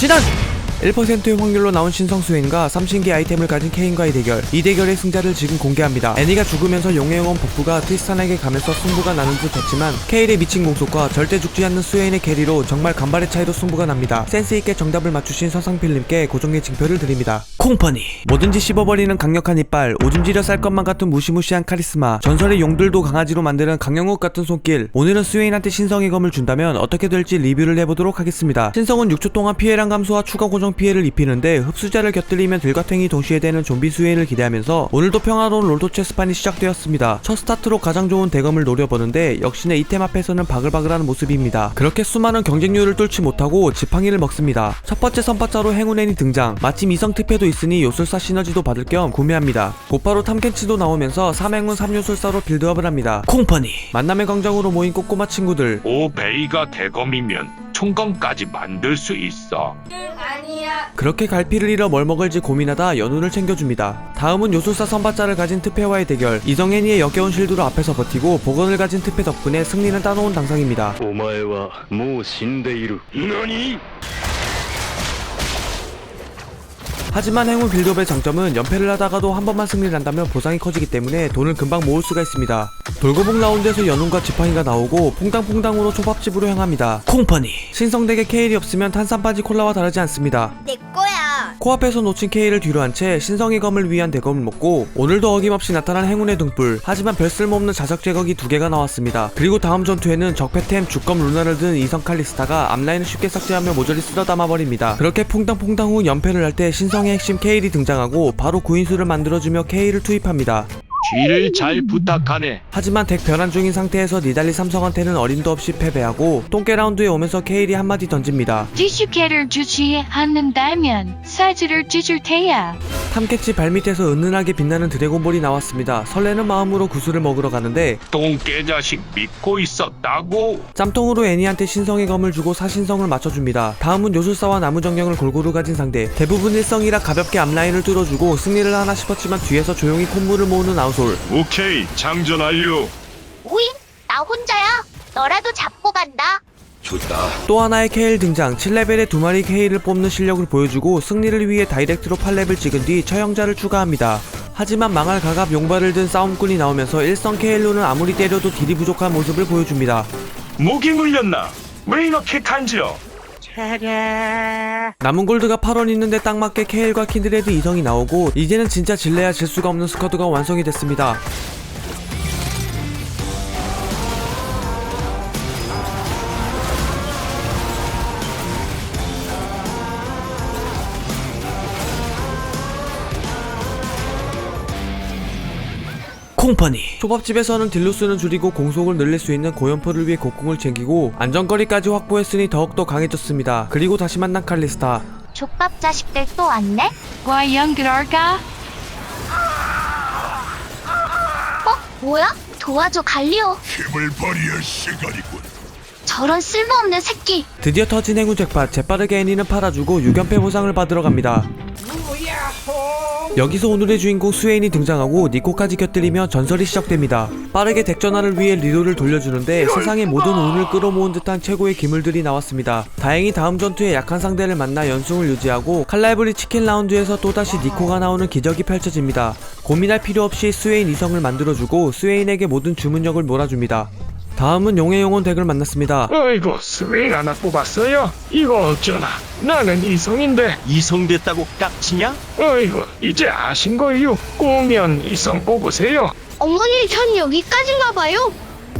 신한 1%의 확률로 나온 신성 스웨인과 삼신기 아이템을 가진 케인과의 대결. 이 대결의 승자를 지금 공개합니다. 애니가 죽으면서 용의 영혼 버프가 트리스탄에게 가면서 승부가 나는 듯 했지만 케일의 미친 공속과 절대 죽지 않는 스웨인의 캐리로 정말 간발의 차이로 승부가 납니다. 센스있게 정답을 맞추신 서상필님께 고정의 징표를 드립니다. 콩퍼니. 뭐든지 씹어버리는 강력한 이빨 오줌 지려 쌀 것만 같은 무시무시한 카리스마 전설의 용들도 강아지로 만드는 강영욱 같은 손길. 오늘은 스웨인한테 신성의 검을 준다면 어떻게 될지 리뷰를 해보도록 하겠습니다. 신성은 6초 동안 피해량 감소와 추가 고정 피해를 입히는데 흡수자를 곁들이면 들과탱이 동시에 되는 좀비 스웨인을 기대하면서 오늘도 평화로운 롤도 체스판이 시작되었습니다. 첫 스타트로 가장 좋은 대검을 노려보는데 역시나 이템 앞에서는 바글바글한 모습입니다. 그렇게 수많은 경쟁률을 뚫지 못하고 지팡이를 먹습니다. 첫 번째 선파자로 행운앤이 등장. 마침 이성 특패도 있으니 요술사 시너지도 받을 겸 구매합니다. 곧바로 탐켄치도 나오면서 삼행운 3요술사로 빌드업을 합니다. 콩퍼니. 만남의 광장으로 모인 꼬꼬마 친구들. 오 베이가 대검이면 총검까지 만들 수 있어. 그렇게 갈피를 잃어 뭘 먹을지 고민하다 연운을 챙겨줍니다. 다음은 요술사 선발자를 가진 트페와의 대결. 이성애니의 역겨운 실드로 앞에서 버티고 복원을 가진 트페 덕분에 승리는 따놓은 당상입니다. お前はもう死んでいる何 하지만 행운 빌드업의 장점은 연패를 하다가도 한 번만 승리를 한다면 보상이 커지기 때문에 돈을 금방 모을 수가 있습니다. 돌고봉 라운드에서 연운과 지팡이가 나오고 퐁당퐁당으로 초밥집으로 향합니다. 콩퍼니 신성댁에 케일이 없으면 탄산바지 콜라와 다르지 않습니다. 내 거야. 코앞에서 놓친 케이를 뒤로 한 채 신성의 검을 위한 대검을 먹고 오늘도 어김없이 나타난 행운의 등불. 하지만 별 쓸모없는 자석 제거기 두 개가 나왔습니다. 그리고 다음 전투에는 적패템 주검 루나를 든 이성 칼리스타가 앞라인을 쉽게 삭제하며 모조리 쓸어 담아버립니다. 그렇게 퐁당퐁당 후 연패를 할 때 신성의 핵심 케일이 등장하고 바로 구인수를 만들어주며 케일을 투입합니다 뒤를 잘 부탁하네. 하지만 덱 변환 중인 상태에서 니달리 삼성한테는 어림도 없이 패배하고 똥개 라운드에 오면서 케일이 한마디 던집니다 지슈케를 주지 않는다면 사지를 찢을 테야. 탐캐치 발밑에서 은은하게 빛나는 드래곤볼이 나왔습니다 설레는 마음으로 구슬을 먹으러 가는데 똥개 자식 믿고 있었다고. 짬통으로 애니한테 신성의 검을 주고 사신성을 맞춰줍니다. 다음은 요술사와 나무정령을 골고루 가진 상대. 대부분 일성이라 가볍게 앞라인을 뚫어주고 승리를 하나 싶었지만 뒤에서 조용히 콧물을 모으는 아우 솔. 오케이 장전 완료. 오잉? 나 혼자야. 너라도 잡고 간다. 또 하나의 케일 등장. 7레벨의 두 마리 케일을 뽑는 실력을 보여주고 승리를 위해 다이렉트로 8레벨 찍은 뒤 처형자를 추가합니다. 하지만 망할 가갑 용발을 든 싸움꾼이 나오면서 일성 케일로는 아무리 때려도 딜이 부족한 모습을 보여줍니다. 목이 물렸나? 왜 이렇게 간지러? 남은 골드가 8원 있는데 딱 맞게 케일과 킨드레드 이성이 나오고 이제는 진짜 질래야 질 수가 없는 스쿼드가 완성이 됐습니다. 콩퍼니 초밥집에서는 딜로스는 줄이고 공속을 늘릴 수 있는 고연포를 위해 곡궁을 챙기고 안전거리까지 확보했으니 더욱더 강해졌습니다. 그리고 다시 만난 칼리스타 족밥 자식들 또 왔네? 과연 그럴까? 어? 뭐야? 도와줘 갈리오. 힘을 발휘할 시간이군. 저런 쓸모없는 새끼. 드디어 터진 행운 잭팟 재빠르게 애니는 팔아주고 유견패 보상을 받으러 갑니다 여기서 오늘의 주인공 스웨인이 등장하고 니코까지 곁들이며 전설이 시작됩니다. 빠르게 덱전화를 위해 리로를 돌려주는데 세상의 모든 운을 끌어모은 듯한 최고의 기물들이 나왔습니다. 다행히 다음 전투에 약한 상대를 만나 연승을 유지하고 칼날브리 치킨 라운드에서 또다시 니코가 나오는 기적이 펼쳐집니다. 고민할 필요 없이 스웨인 이성을 만들어주고 스웨인에게 모든 주문력을 몰아줍니다 다음은 용의 영혼 덱을 만났습니다 어이구 스윙 하나 뽑았어요? 이거 어쩌나? 나는 이성인데. 이성됐다고 깍치냐? 어이구 이제 아신 거예요. 꼬면 이성 뽑으세요. 어머니 전 여기까지인가 봐요.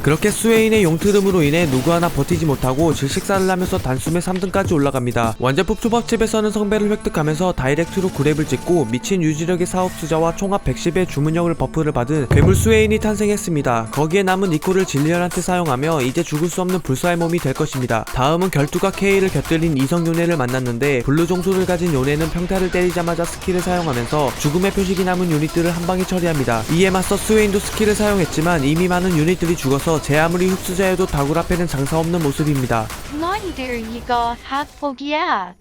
그렇게 스웨인의 용트름으로 인해 누구 하나 버티지 못하고 질식사를 하면서 단숨에 3등까지 올라갑니다. 완제품 초밥집에서는 성배를 획득하면서 다이렉트로 구랩을 찍고 미친 유지력의 사업수자와 총합 110의 주문력을 버프를 받은 괴물 스웨인이 탄생했습니다. 거기에 남은 이코를 진리언한테 사용하며 이제 죽을 수 없는 불사의 몸이 될 것입니다. 다음은 결투가 K를 곁들인 이성 요네를 만났는데 블루 종소를 가진 요네는 평타를 때리자마자 스킬을 사용하면서 죽음의 표식이 남은 유닛들을 한 방에 처리합니다. 이에 맞서 스웨인도 스킬을 사용했지만 이미 많은 유닛들이 죽어서 제 아무리 흡수자여도 다굴 앞에는 장사 없는 모습입니다. 너희들 이거 학폭이야.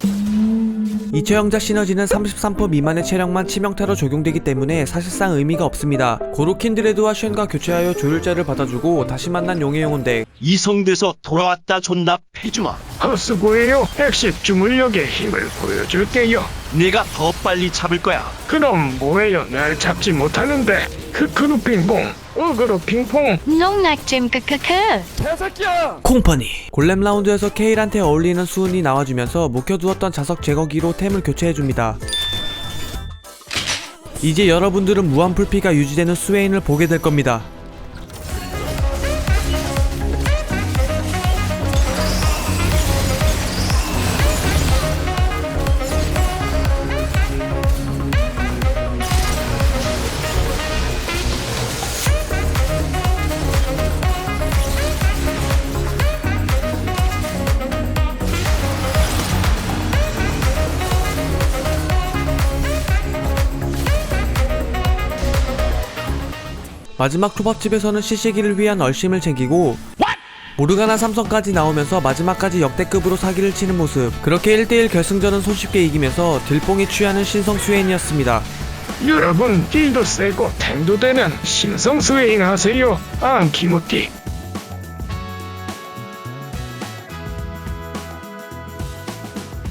이처형자 시너지는 33% 미만의 체력만 치명타로 적용되기 때문에 사실상 의미가 없습니다. 고로킨드레드와 쉔과 교체하여 조율자를 받아주고 다시 만난 용의 영혼 덱 이성돼서 돌아왔다 존나 패주마. 허스고예요. 핵심 주물력의 힘을 보여줄게요. 내가 더 빨리 잡을 거야. 그럼 뭐예요? 날 잡지 못하는데. 크크루 핑퐁, 어그로 핑퐁. 농락잼 크크크. 콩퍼니 골렘 라운드에서 케일한테 어울리는 수은이 나와주면서 묵혀두었던 자석 제거기로 템을 교체해줍니다. 이제 여러분들은 무한 풀피가 유지되는 스웨인을 보게 될 겁니다. 마지막 초밥집에서는 CC기를 위한 얼심을 챙기고 모르가나 삼성까지 나오면서 마지막까지 역대급으로 사기를 치는 모습 그렇게 1대1 결승전은 손쉽게 이기면서 딜뽕에 취하는 신성 수엔이었습니다 여러분, 딜도 세고 템도 되는 신성 스웨인 하세요. 안 키모띠.